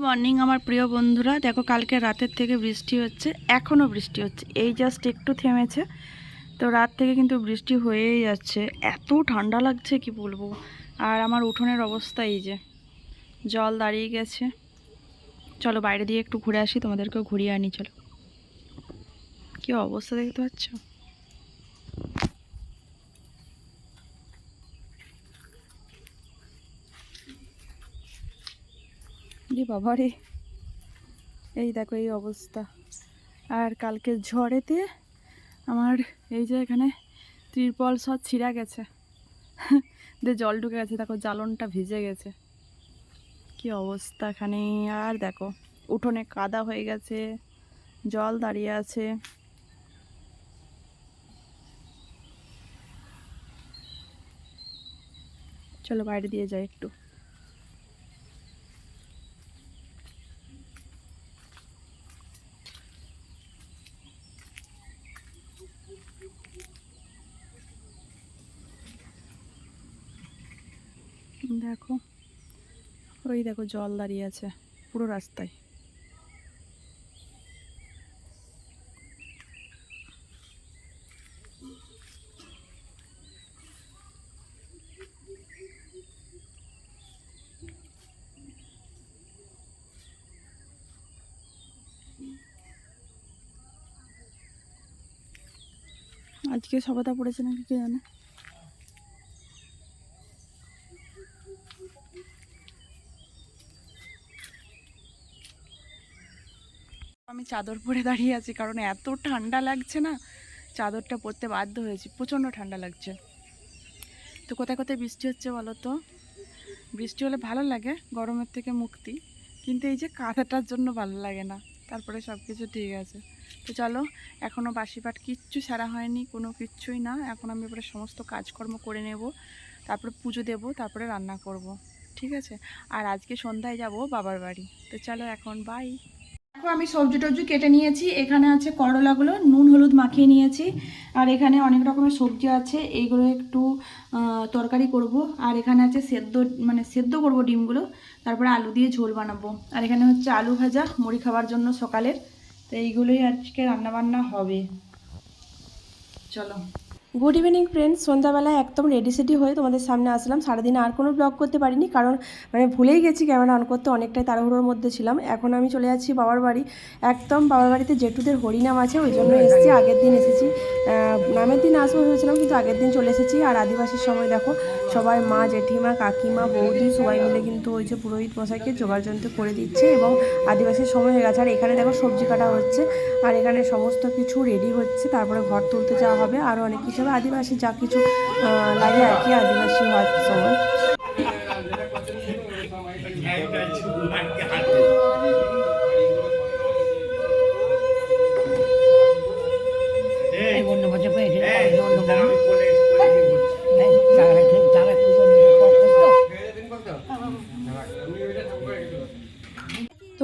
Morning, আমার প্রিয় বন্ধুরা। দেখো, কালকে রাতের থেকে বৃষ্টি হচ্ছে, এখনও বৃষ্টি হচ্ছে। এই জাস্ট একটু থেমেছে, তো রাত থেকে কিন্তু বৃষ্টি হয়েই যাচ্ছে। এত ঠান্ডা লাগছে, কি বলব? আর আমার উঠোনের অবস্থা এই যে, জল দাঁড়িয়ে গেছে। চলো, বাইরে দিয়ে একটু ঘুরে আসি, তোমাদেরকেও ঘুরিয়ে আনি, চলো। কি অবস্থা দেখতে পাচ্ছ? বাবা রে এই দেখো এই অবস্থা। আর কালকে ঝড়েতে আমার এই যে এখানে ত্রিপল সব ছিঁড়া গেছে। দিয়ে জল ঢুকে গেছে, দেখো জ্বালনটা ভিজে গেছে। কি অবস্থা এখানে। আর দেখো, উঠোনে কাদা হয়ে গেছে, জল দাঁড়িয়ে আছে। চলো বাইরে দিয়ে যাই একটু। দেখো। ওই দেখো জল দাঁড়িয়ে আছে পুরো রাস্তায়। আজকে সবাতা পড়েছে নাকি কে জানে? আমি চাদর পরে দাঁড়িয়ে আছি, কারণ এত ঠান্ডা লাগছে না, চাদরটা পরতে বাধ্য হয়েছি, প্রচণ্ড ঠান্ডা লাগছে। তো কোথায় কোথায় বৃষ্টি হচ্ছে বলো তো? বৃষ্টি হলে ভালো লাগে, গরমের থেকে মুক্তি, কিন্তু এই যে কাঁথাটার জন্য ভালো লাগে না, তারপরে সব কিছু ঠিক আছে। তো চলো এখনও বাসিপাট কিচ্ছু সারা হয়নি, কোনো কিচ্ছুই না, এখন আমি এবারে সমস্ত কাজকর্ম করে নেব, তারপরে পুজো দেব, তারপরে রান্না করব, ঠিক আছে? আর আজকে সন্ধ্যায় যাব বাবার বাড়ি, তো চলো এখন বাই দেখো, আমি সবজি টবজি কেটে নিয়েছি। এখানে আছে করলাগুলো, নুন, হলুদ মাখিয়ে নিয়েছি। আর এখানে অনেক রকমের সবজি আছে, এইগুলো একটু তরকারি করব। আর এখানে আছে সেদ্ধ মানে সেদ্ধ করব ডিমগুলো। তারপরে আলু দিয়ে ঝোল বানাবো। আর এখানে হচ্ছে আলু ভাজা, মুড়ি খাওয়ার জন্য সকালের। তো এইগুলোই আজকে রান্নাবান্না হবে। চলো। গুড ইভিনিং ফ্রেন্ডস সন্ধ্যাবেলায় একদম রেডি সেডি হয়ে তোমাদের সামনে আসলাম। সারাদিন আর কোনো ব্লগ করতে পারিনি, কারণ মানে ভুলেই গেছি ক্যামেরা অন করতে। অনেকটাই তাড়াহুড়োর মধ্যে ছিলাম। এখন আমি চলে যাচ্ছি বাবার বাড়ি। একদম বাবার বাড়িতে জেঠুদের হরিনাম আছে, ওই জন্য এসেছি। আগের দিন এসেছি। নামের দিন আসব ভেবেছিলাম, কিন্তু আগের দিন চলে এসেছি। আর আদিবাসীর সময় দেখো, সবাই মা, জেঠিমা, কাকিমা, বৌদি সবাই মিলে কিন্তু ওই যে পুরোহিত মশাইকে জোগাড় যন্ত্র করে দিচ্ছে এবং আদিবাসীর সময় হয়ে গেছে। আর এখানে দেখো সবজি কাটা হচ্ছে। আর এখানে সমস্ত কিছু রেডি হচ্ছে। তারপরে ঘর তুলতে যাওয়া হবে। আরও অনেক কিছু হবে আদিবাসী যা কিছু লাগে আর কি আদিবাসী হওয়ার সময় এই অন্য বছর পেয়েছে অন্য বাবা চারা চারা করতো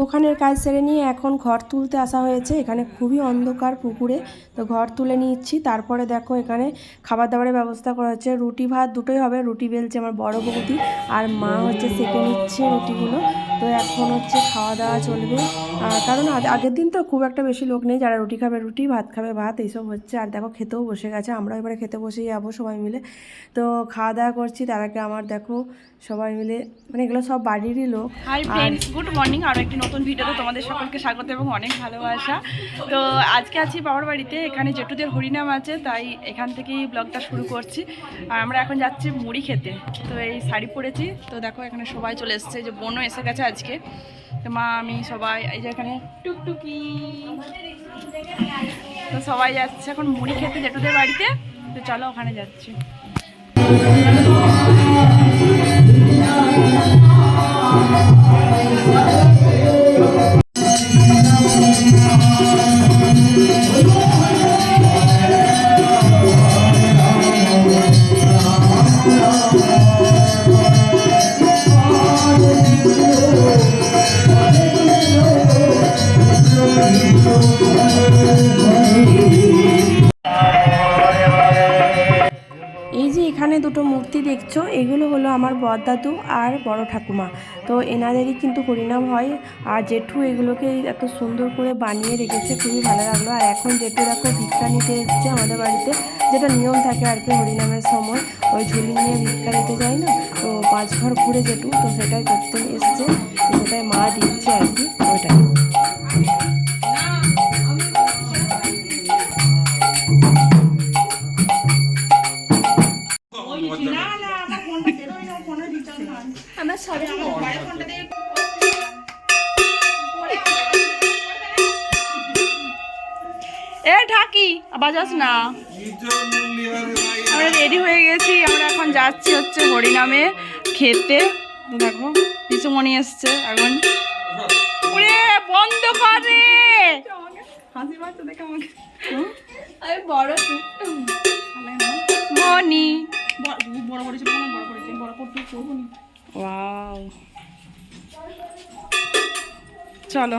ওখানের কাজ সেরে নিয়ে এখন ঘর তুলতে আসা হয়েছে। এখানে খুবই অন্ধকার পুকুরে। তো ঘর তুলে নিচ্ছি। তারপরে দেখো এখানে খাবার দাবারের ব্যবস্থা করা হচ্ছে রুটি ভাত দুটোই হবে। রুটি বেলছে আমার বড় বৌদি। আর মা হচ্ছে সেকে নিচ্ছে রুটিগুলো। তো এখন হচ্ছে খাওয়া দাওয়া চলবে। আর কারণ আগের দিন তো খুব একটা বেশি লোক নেই যারা রুটি খাবে রুটি ভাত খাবে ভাত এইসব হচ্ছে। আর দেখো খেতেও বসে গেছে আমরা এবারে খেতে বসে যাব সবাই মিলে। তো খাওয়া দাওয়া করছি তার আগে আমার দেখো সবাই মিলে মানে এগুলো সব বাড়িরই লোক। হাই ফ্রেন্ডস গুড মর্নিং আরও একটি নতুন ভিডিওতে তোমাদের সকলকে স্বাগত এবং অনেক ভালোবাসা। তো আজকে আছি বাবার বাড়িতে এখানে জেঠুদের হরিনাম আছে তাই এখান থেকেই ব্লগটা শুরু করছি। আর আমরা এখন যাচ্ছি মুড়ি খেতে। তো এই শাড়ি পরেছি তো দেখো এখানে সবাই চলে এসছে যে বোনও এসে গেছে আজকে। তো মা, আমি সবাই, এই যে এখানে টুকটুকি। তো সবাই যাচ্ছে এখন মুড়ি খেতে জেঠুদের বাড়িতে। তো চলো ওখানে যাচ্ছি। দেখছি এগুলো হলো আমার বরদাদু আর বড় ঠাকুমা। তো এনাদেরই কিন্তু হরিনাম হয়। আর জেঠু এগুলোকে এত সুন্দর করে বানিয়ে রেখেছে, খুবই ভালো লাগল। আর এখন জেঠু দেখো ভিক্ষা নিতে এসছে আমাদের বাড়িতে, যেটা নিয়ম থাকে আর কি হরিনামের সময়। ওই ঝুলি নিয়ে ভিক্ষা নিতে যায় না, তো পাঁচ ঘর ঘুরে জেঠু, তো সেটাই করতে এসছে, তো সেটাই মা দিচ্ছে আর কি। এ ঢাকি বাজাস না। আমরা রেডি হয়ে গেছি আমরা এখন যাচ্ছি হচ্ছে হরিনামে খেতে। দেখো পিছুমণি এসছে এখন। ওরে বন্ধ করে! হাসি পাচ্ছে দেখে আমাকে আমি বড় মনি বড় করেছে বড় করেছে বড় করতে করব ওয়াও। চলো।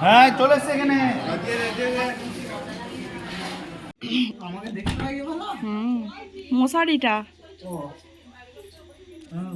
হ্যাঁ চলে এসছে এখানে। মশারিটা। হ্যাঁ,